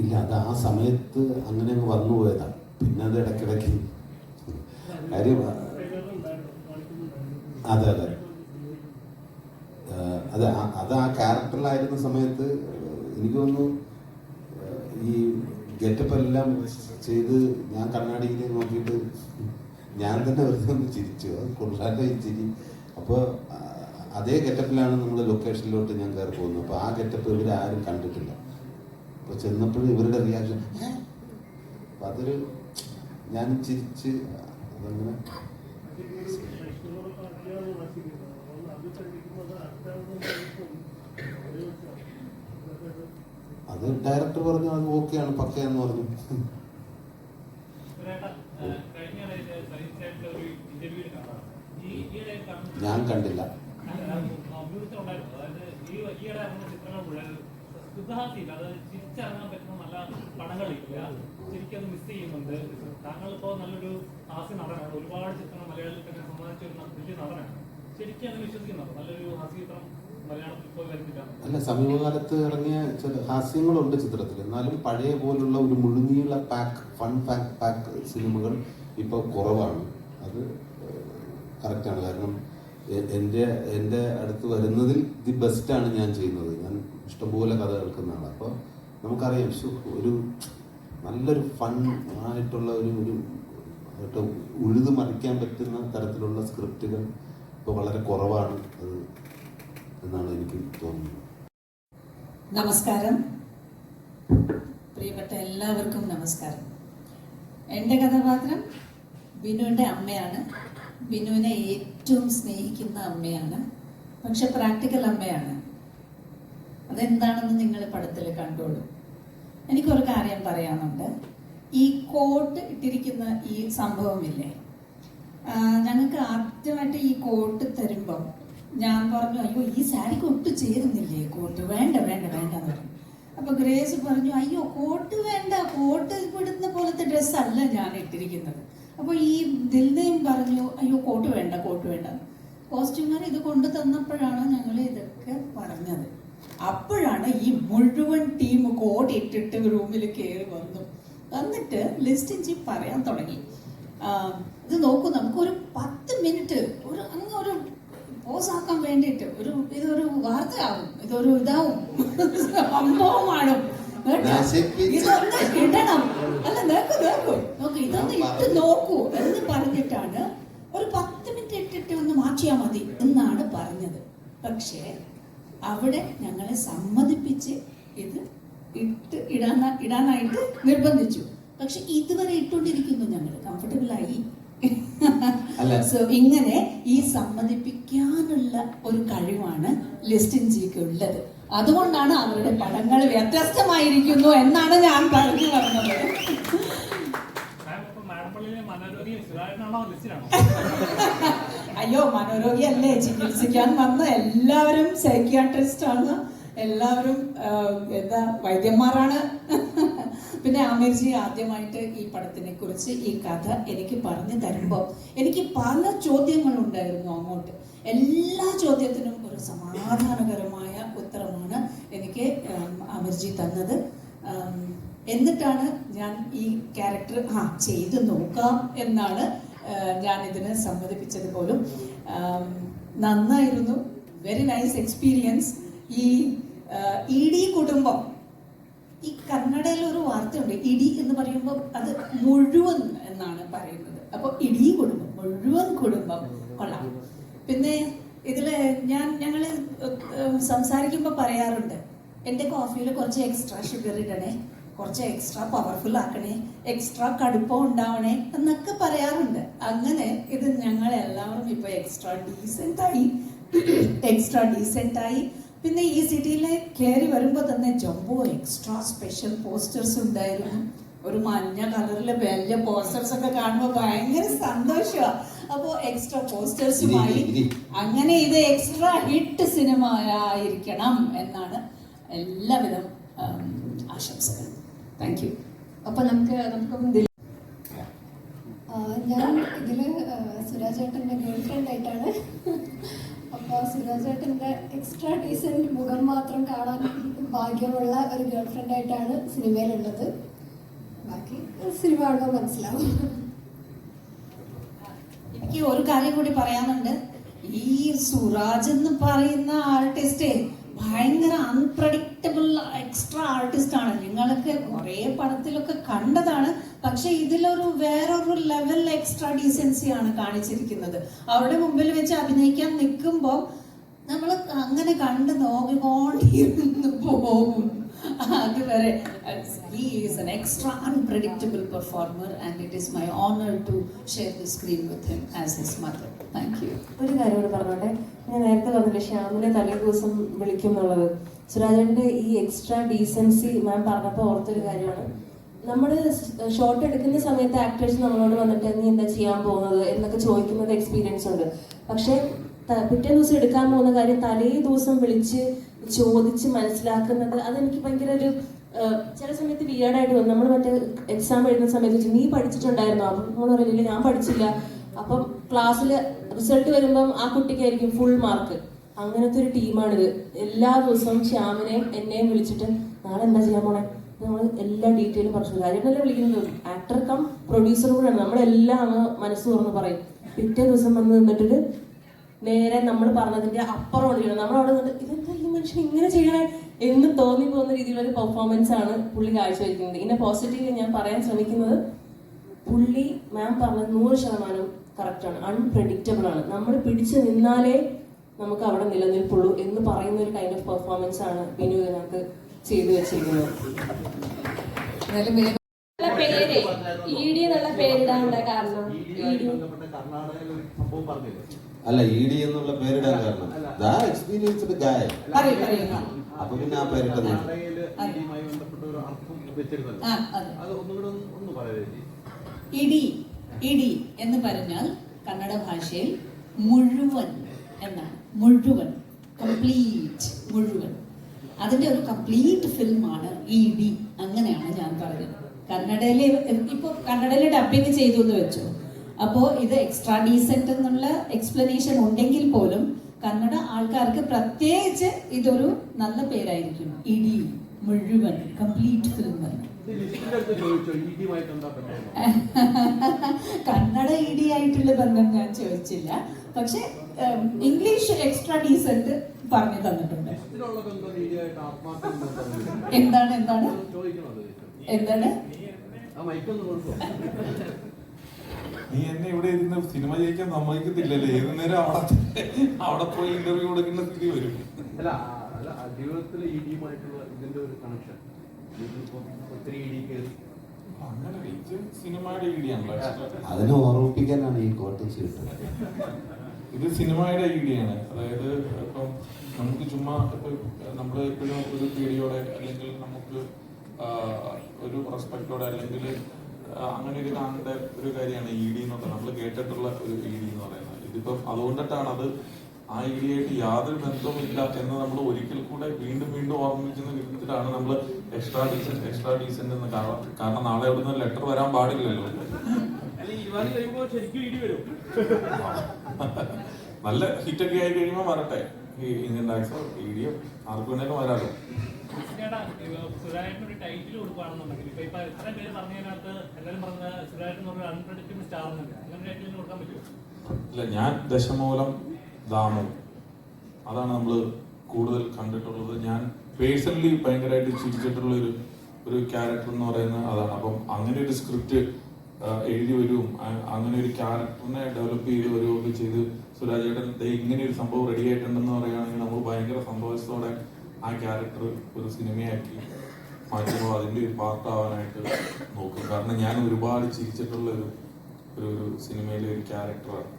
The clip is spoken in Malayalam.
ഇല്ല അത് ആ സമയത്ത് അങ്ങനെ അങ്ങ് വന്നു പോയതാണ്. പിന്നെ അത് ഇടയ്ക്കിടയ്ക്ക് കാര്യം അതെ അതെ. അത് അത് ആ ക്യാരക്ടറിലായിരുന്ന സമയത്ത് എനിക്ക് തോന്നുന്നു ഈ ഗെറ്റപ്പ് എല്ലാം ചെയ്ത് ഞാൻ കണ്ണാടിയിൽ നോക്കിയിട്ട് ഞാൻ തന്നെ വെറുതെ ഒന്ന് ചിരിച്ചു. അത് കൊള്ളാന്റെ ചിരി. അപ്പോൾ അതേ ഗെറ്റപ്പിലാണ് നമ്മൾ ലൊക്കേഷനിലോട്ട് ഞാൻ കയറി പോകുന്നത്. അപ്പോൾ ആ ഗെറ്റപ്പ് ഇവരാരും കണ്ടിട്ടില്ല. അപ്പോൾ ചെന്നപ്പോഴും ഇവരുടെ റിയാക്ഷൻ അപ്പം അതൊരു ഞാൻ ചിരിച്ച് അതങ്ങനെ അത് ഡയറക്ടർ പറഞ്ഞു അത് ഓക്കെയാണ് പക്കയാന്ന് പറഞ്ഞു ഞാൻ കണ്ടില്ല ശുദ്ധഹാസ്യം അത് തിരിച്ചറിയാൻ പറ്റുന്ന നല്ല പടങ്ങളില്ല. ശരിക്കും അത് മിസ് ചെയ്യുന്നുണ്ട്. താങ്കൾ ഇപ്പോൾ നല്ലൊരു ഹാസ്യ നടനാണ്. ഒരുപാട് ചിത്രങ്ങൾ മലയാളത്തിൽ തന്നെ സമ്മാനിച്ച ഒരു വലിയ നടനാണ്. ശരിക്കും അത് വിശ്വസിക്കുന്നുണ്ടോ? നല്ലൊരു ഹാസ്യ ചിത്രം അല്ല സമീപകാലത്ത് ഇറങ്ങിയ ചില ഹാസ്യങ്ങളുണ്ട് ചിത്രത്തിൽ എന്നാലും പഴയ പോലുള്ള ഒരു മുഴുങ്ങിയുള്ള പാക്ക് ഫൺ പാക്ക് പാക്ക് സിനിമകൾ ഇപ്പോൾ കുറവാണ്. അത് കറക്റ്റാണ് കാരണം എന്റെ എന്റെ അടുത്ത് വരുന്നതിൽ ദി ബെസ്റ്റ് ആണ് ഞാൻ ചെയ്യുന്നത്. ഇഷ്ടംപോലെ കഥ കേൾക്കുന്ന ആളാണ് അപ്പോൾ നമുക്കറിയാം ഒരു നല്ലൊരു ഫൺ ആയിട്ടുള്ള ഒരു ഒരു ഉഴുതു മറിക്കാൻ പറ്റുന്ന തരത്തിലുള്ള സ്ക്രിപ്റ്റുകൾ ഇപ്പോൾ വളരെ കുറവാണ് അത് എന്നാണ് എനിക്ക് തോന്നുന്നത്. നമസ്കാരം. പ്രിയപ്പെട്ട എല്ലാവർക്കും നമസ്കാരം. എന്റെ കഥാപാത്രം ബിനുവിന്റെ അമ്മയാണ്. ബിനുവിനെ ഏറ്റവും സ്നേഹിക്കുന്ന അമ്മയാണ്. പക്ഷെ പ്രാക്ടിക്കൽ അമ്മയാണ്. അതെന്താണെന്ന് നിങ്ങൾ പടത്തിൽ കണ്ടോളൂ. എനിക്കൊരു കാര്യം പറയാനുണ്ട്. ഈ കോട്ട് ഇട്ടിരിക്കുന്ന ഈ സംഭവമില്ലേ? ഞങ്ങൾക്ക് ആദ്യമായിട്ട് ഈ കോട്ട് തരുമ്പം ഞാൻ പറഞ്ഞു അയ്യോ ഈ സാരിക്ക് ഒട്ടും ചേരുന്നില്ലേ? കോട്ട് വേണ്ട വേണ്ട വേണ്ട എന്ന് പറഞ്ഞു. അപ്പൊ ഗ്രേസ് പറഞ്ഞു അയ്യോ കോട്ട് വേണ്ട കോട്ട് ഇടുന്ന പോലത്തെ ഡ്രസ്സല്ല ഞാൻ ഇട്ടിരിക്കുന്നത്. അപ്പൊ ഈ ദിൽദയും പറഞ്ഞു അയ്യോ കോട്ട് വേണ്ട കോട്ട് വേണ്ട. കോസ്റ്റ്യൂമർ ഇത് കൊണ്ടു തന്നപ്പോഴാണ് ഞങ്ങൾ ഇതൊക്കെ പറഞ്ഞത്. അപ്പോഴാണ് ഈ മുഴുവൻ ടീം കോട്ട് ഇട്ടിട്ട് റൂമിൽ കയറി വന്നു. വന്നിട്ട് ലിസ്റ്റിൻ ചീഫ് പറയാൻ തുടങ്ങി. ഇത് നോക്കൂ നമുക്കൊരു പത്ത് മിനിറ്റ് ഒരു അങ്ങ് ഒരു പോസാക്കാൻ വേണ്ടിയിട്ട് ഒരു ഇതൊരു വാർത്തയാവും ഇതൊരു ഇതാവും സംഭവമാണ്. ഇതൊന്ന് ഇടണം. അല്ല നോക്കൂ നോക്കൂ. നോക്കൂ ഇതൊന്ന് ഇട്ട് നോക്കൂ എന്ന് പറഞ്ഞിട്ടാണ് ഒരു പത്ത് മിനിറ്റ് ഇട്ടിട്ട് ഒന്ന് മാറ്റിയാ മതി എന്നാണ് പറഞ്ഞത്. പക്ഷേ അവിടെ ഞങ്ങളെ സമ്മതിപ്പിച്ച് ഇത് ഇട്ട് ഇടാൻ ഇടാനായിട്ട് നിർബന്ധിച്ചു. പക്ഷെ ഇതുവരെ ഇട്ടുകൊണ്ടിരിക്കുന്നു ഞങ്ങൾ. കംഫർട്ടബിൾ ആയി. അല്ല. സോ ഇങ്ങനെ ഈ സമ്മതിപ്പിക്കാനുള്ള ഒരു കഴിവാണ് ലിസ്റ്റിൻ ജിക്ക് ഉള്ളത്. അതുകൊണ്ടാണ് അവരുടെ പടങ്ങൾ വ്യത്യസ്തമായിരിക്കുന്നു എന്നാണ് ഞാൻ പറഞ്ഞു പറഞ്ഞത്. അയ്യോ മനോരോഗി അല്ലേ? ചികിത്സിക്കാൻ വന്ന എല്ലാവരും സൈക്യാട്രിസ്റ്റ് ആണ്. എല്ലാവരും എന്താ വൈദ്യന്മാരാണ്. പിന്നെ ആമിർജി ആദ്യമായിട്ട് ഈ പടത്തിനെ കുറിച്ച് ഈ കഥ എനിക്ക് പറഞ്ഞു തരുമ്പോൾ എനിക്ക് പല ചോദ്യങ്ങളുണ്ടായിരുന്നു അങ്ങോട്ട്. എല്ലാ ചോദ്യത്തിനും ഒരു സമാധാനകരമായ ഉത്തരമാണ് എനിക്ക് ആമിർജി തന്നത്. എന്നിട്ടാണ് ഞാൻ ഈ ക്യാരക്ടർ ആ ചെയ്ത് നോക്കാം എന്നാണ് ഇതിന് സമ്മതിപ്പിച്ചത് പോലും നന്നായിരുന്നു. വെരി നൈസ് എക്സ്പീരിയൻസ് ഈ ഇഡി കുടുംബം ഈ കന്നഡയിൽ ഒരു വാർത്തയുണ്ട്. ഇടി എന്ന് പറയുമ്പോൾ അത് മുഴുവൻ എന്നാണ് പറയുന്നത്. അപ്പോൾ ഇടി കുടുംബം മുഴുവൻ കുടുംബം കൊള്ളാം. പിന്നെ ഇതിൽ ഞാൻ ഞങ്ങൾ സംസാരിക്കുമ്പോൾ പറയാറുണ്ട് എന്റെ കോഫിയിൽ കുറച്ച് എക്സ്ട്രാ ഷുഗർ ഇടണേ. കുറച്ച് എക്സ്ട്രാ പവർഫുൾ ആക്കണേ എക്സ്ട്രാ കടുപ്പം ഉണ്ടാവണേ എന്നൊക്കെ പറയാറുണ്ട്. അങ്ങനെ ഇത് ഞങ്ങൾ എല്ലാവരും ഇപ്പൊ എക്സ്ട്രാ ഡീസെന്റ് ആയി എക്സ്ട്രാ ഡീസെന്റ് ആയി. പിന്നെ ഈ സിറ്റിയിലെ കയറി വരുമ്പോൾ തന്നെ ജംബോ എക്സ്ട്രാ സ്പെഷ്യൽ പോസ്റ്റേഴ്സ് ഉണ്ടായിരുന്നു. ഒരു മഞ്ഞ കളറിലെ വലിയ പോസ്റ്റേഴ്സ് ഒക്കെ കാണുമ്പോൾ ഭയങ്കര സന്തോഷമാണ് അപ്പോൾ എക്സ്ട്രാ പോസ്റ്റേഴ്സുമായി. അങ്ങനെ ഇത് എക്സ്ട്രാ ഹിറ്റ് സിനിമ ആയിരിക്കണം എന്നാണ് എല്ലാവിധം ആശംസകൾ താങ്ക് യു അപ്പൊ നമുക്ക് നമുക്ക് ഞാൻ ഇതിൽ ആ, സുരാജ് ഏട്ടന്റെ ഗേൾ ഫ്രണ്ട് ആയിട്ടാണ്. അപ്പൊ സുരാജ് ഏട്ടന്റെ എക്സ്ട്രാ ഡീസന്റ് മുഖം മാത്രം കാണാൻ ഭാഗ്യമുള്ള ഒരു ഗേൾ ഫ്രണ്ട് ആയിട്ടാണ് സിനിമയിലുള്ളത്. ബാക്കി സിനിമ കാണുമ്പോൾ മനസ്സിലാവും. എനിക്ക് ഒരു കാര്യം കൂടി പറയാനുണ്ട്. ഈ സുരാജ് എന്ന് പറയുന്ന ആർട്ടിസ്റ്റ് ഭയങ്കര അൺപ്രഡിക്റ്റബിൾ എക്സ്ട്രാ ആർട്ടിസ്റ്റ് ആണ്. നിങ്ങളൊക്കെ കുറേ പടത്തിലൊക്കെ കണ്ടതാണ്. പക്ഷെ ഇതിലൊരു വേറൊരു ലെവൽ എക്സ്ട്രാ ഡീസൻസി ആണ് കാണിച്ചിരിക്കുന്നത്. അവരുടെ മുമ്പിൽ വെച്ച് അഭിനയിക്കാൻ നിൽക്കുമ്പോൾ നമ്മൾ അങ്ങനെ കണ്ട് നോക്കിക്കൊണ്ടിരുന്ന് പോകും. അതുവരെ he is an extra unpredictable performer and it is my honour to share the screen with him as his mother Thank you. ഒരു കാര്യം കൂടെ പറഞ്ഞോട്ടെ? ഞാൻ നേരത്തെ പറഞ്ഞില്ലേ ശ്യാമിനെ തലേ ദിവസം വിളിക്കും സുരാജന്റെ ഈ എക്സ്ട്രാ ഡീസൻസി മാം പറഞ്ഞപ്പോൾ ഓർത്തൊരു കാര്യമാണ്. നമ്മൾ ഷോർട്ട് എടുക്കുന്ന സമയത്ത് ആക്ടേഴ്സ് നമ്മളോട് വന്നിട്ട് നീ എന്താ ചെയ്യാൻ പോകുന്നത് എന്നൊക്കെ ചോദിക്കുന്നത് എക്സ്പീരിയൻസ് ഉണ്ട്. പക്ഷേ പിറ്റേ ദിവസം എടുക്കാൻ പോകുന്ന കാര്യം തലേ ദിവസം വിളിച്ച് ചോദിച്ച് മനസ്സിലാക്കുന്നത് അതെനിക്ക് ഭയങ്കര ഒരു ചില സമയത്ത് വിയേഡായിട്ട് തോന്നും. നമ്മൾ മറ്റേ എക്സാം എഴുതുന്ന സമയത്ത് നീ പഠിച്ചിട്ടുണ്ടായിരുന്നോ? അപ്പം നമ്മൾ പറയില്ല ഞാൻ പഠിച്ചില്ല. അപ്പം ക്ലാസ്സിൽ റിസൾട്ട് വരുമ്പം ആ കുട്ടിക്കായിരിക്കും ഫുൾ മാർക്ക് അങ്ങനത്തെ ഒരു ടീമാണിത്. എല്ലാ ദിവസവും ശ്യാമിനെയും എന്നെയും വിളിച്ചിട്ട് നാളെ എന്താ ചെയ്യാൻ പോണേ? നമ്മൾ എല്ലാ ഡീറ്റെയിലും പറഞ്ഞു. കാര്യങ്ങളെല്ലാം വിളിക്കുന്നത്? ആക്ടർ കം പ്രൊഡ്യൂസർ കൂടെയാണ് നമ്മളെല്ലാം അങ്ങ് മനസ്സ് തുറന്ന് പറയും. പിറ്റേ ദിവസം വന്ന് നിന്നിട്ട് നേരെ നമ്മൾ പറഞ്ഞതിന്റെ അപ്പുറം ചെയ്യണം നമ്മൾ അവിടെ നിന്നിട്ട് ഇതെന്താ ഈ മനുഷ്യൻ ഇങ്ങനെ ചെയ്യണേ? എന്ന് തോന്നി പോകുന്ന രീതിയിലുള്ള ഒരു പെർഫോമൻസ് ആണ് പുള്ളി കാഴ്ചവെക്കുന്നത്. ഇതിന്റെ പോസിറ്റീവ് ഞാൻ പറയാൻ ശ്രമിക്കുന്നത് പുള്ളി മാം പറഞ്ഞത് നൂറ് ശതമാനം ആണ്. അൺപ്രഡിക്റ്റബിൾ ആണ്. നമ്മൾ പിടിച്ചു നിന്നാലേ നമുക്ക് അവിടെ നിലനിൽപ്പുള്ളൂ എന്ന് പറയുന്ന ഒരു കൈൻഡ് ഓഫ് പെർഫോമൻസ് ആണ് ബിനു ഇതിനകത്ത് ചെയ്തു വെച്ചിരിക്കുന്നത്. നല്ല പേര്. ഇ ഡി എന്നുള്ള കാരണം? പറഞ്ഞില്ലേ? അല്ല ഇ ഡി എന്നുള്ള പേരിടാൻ കാരണം. ദാ എക്സ്പീരിയൻസ്ഡ് ഗായ. അപ്പൊ പിന്നെ ആ ചേച്ചി. ഇടി ഇടി എന്ന് പറഞ്ഞാൽ കന്നഡ ഭാഷയിൽ മുഴുവൻ എന്നാണ്. മുഴുവൻ കംപ്ലീറ്റ് മുഴുവൻ. അതിന്റെ ഒരു കംപ്ലീറ്റ് ഫിലിമാണ് ഇ ഡി അങ്ങനെയാണ് ഞാൻ പറഞ്ഞത്. കന്നഡയിലെ ഇപ്പോൾ കന്നഡയിൽ ഡബിങ് ചെയ്തു എന്ന് വെച്ചു. അപ്പോൾ ഇത് എക്സ്ട്രാ ഡീസെന്റ് എന്നുള്ള എക്സ്പ്ലനേഷൻ ഉണ്ടെങ്കിൽ പോലും കന്നഡ ആൾക്കാർക്ക് പ്രത്യേകിച്ച് ഇതൊരു നല്ല പേരായിരിക്കും. ഇടി മുഴുവൻ കംപ്ലീറ്റ് ഫിലിം കന്നഡ ഇഡി ആയിട്ടുള്ള കന്നഡ ഇടിയായിട്ടുള്ള ബന്ധം ഞാൻ ചോദിച്ചില്ല. പക്ഷെ ഇംഗ്ലീഷ് എക്സ്ട്രാ ഡീസന്റ് പറഞ്ഞു തന്നിട്ടുണ്ട്. എന്താണ് എന്താണ്? എന്താണ്? നീ എന്നെ ഇവിടെ ഇരുന്ന് സിനിമ ജയിക്കാൻ സമ്മതിക്കത്തില്ലല്ലേ? ഏത് നേരം അവിടെ അവിടെ പോയി ഇന്റർവ്യൂ കൊടുക്കുന്ന സ്ഥിതി വരും. അല്ല ആ, അല്ല ആ ജീവിതത്തിലെ ഇടിയുമായിട്ടുള്ള ഇതിന്റെ ഒരു കണക്ഷൻ ഇതിപ്പോ ഒത്തിരി ഇടി കേസ് അങ്ങനെ സിനിമയുടെ ഇടിയാണല്ലോ. അതിനെ ഓർമ്മിപ്പിക്കാനാണ് ഈ കോട്ടം ഷീറ്റ് ഇത് സിനിമയുടെ ഐഡിയാണ് അതായത് ഇപ്പം നമുക്ക് ചുമ്മാ ഇപ്പൊ നമ്മൾ എപ്പോഴും ഒരു പേടിയോടെ അല്ലെങ്കിൽ നമുക്ക് ഒരു റെസ്പെക്റ്റോടെ അല്ലെങ്കിൽ അങ്ങനെ ഒരു കാണേണ്ട ഒരു കാര്യമാണ് ഇ ഡി എന്ന് പറയുന്നത് നമ്മൾ കേട്ടിട്ടുള്ള ഒരു ഇ ഡി എന്ന് പറയുന്നത്. ഇതിപ്പം അതുകൊണ്ടിട്ടാണ് അത് ആ ഇ ഡിയായിട്ട് യാതൊരു ബന്ധവുമില്ല എന്ന് നമ്മൾ ഒരിക്കൽ കൂടെ വീണ്ടും വീണ്ടും ഓർമ്മിക്കുന്ന വിധത്തിലാണ് നമ്മൾ എക്സ്ട്രാ ഡീസെന്റ് എക്സ്ട്രാ ഡീസെന്റ് എന്ന് കാരണം കാരണം നാളെ അവിടുന്ന് ലെറ്റർ വരാൻ പാടില്ലല്ലോ അല്ല ഇരുപത് കഴിയുമ്പോൾ ശരിക്കും ഇടി വരും നല്ല ഹിറ്റൊക്കെ ആയി കഴിയുമ്പോൾ വരട്ടെ ഈ ഇന്ത്യൻ ടാക്സോ വീഡിയോ ആർക്കും വേണേലും കൊടുക്കാൻ പറ്റുമോ? ഇല്ല ഞാൻ ദശമൂലം ദാമു. അതാണ് നമ്മൾ കൂടുതൽ കണ്ടിട്ടുള്ളത്. ഞാൻ പേഴ്സണലി ഭയങ്കരമായിട്ട് ചിരിച്ചിട്ടുള്ള ഒരു ഒരു ക്യാരക്ടർ എന്ന് പറയുന്നത് അതാണ്. അപ്പം അങ്ങനെ ഒരു സ്ക്രിപ്റ്റ് എഴുതി വരും. അങ്ങനെ ഒരു ക്യാരക്ടറിനെ ഡെവലപ്പ് ചെയ്ത് വരികയൊക്കെ ചെയ്ത് സുരാജേട്ടൻ ഇങ്ങനെ ഒരു സംഭവം റെഡി ആയിട്ടുണ്ടെന്ന് പറയുകയാണെങ്കിൽ നമ്മൾ ഭയങ്കര സന്തോഷത്തോടെ ആ ക്യാരക്ടർ ഒരു സിനിമയാക്കി മാറ്റുമ്പോൾ അതിന്റെ ഒരു പാർട്ടാവാനായിട്ട് നോക്കും. കാരണം ഞാൻ ഒരുപാട് ചിരിച്ചിട്ടുള്ള ഒരു ഒരു സിനിമയിലെ ഒരു ക്യാരക്ടറാണ്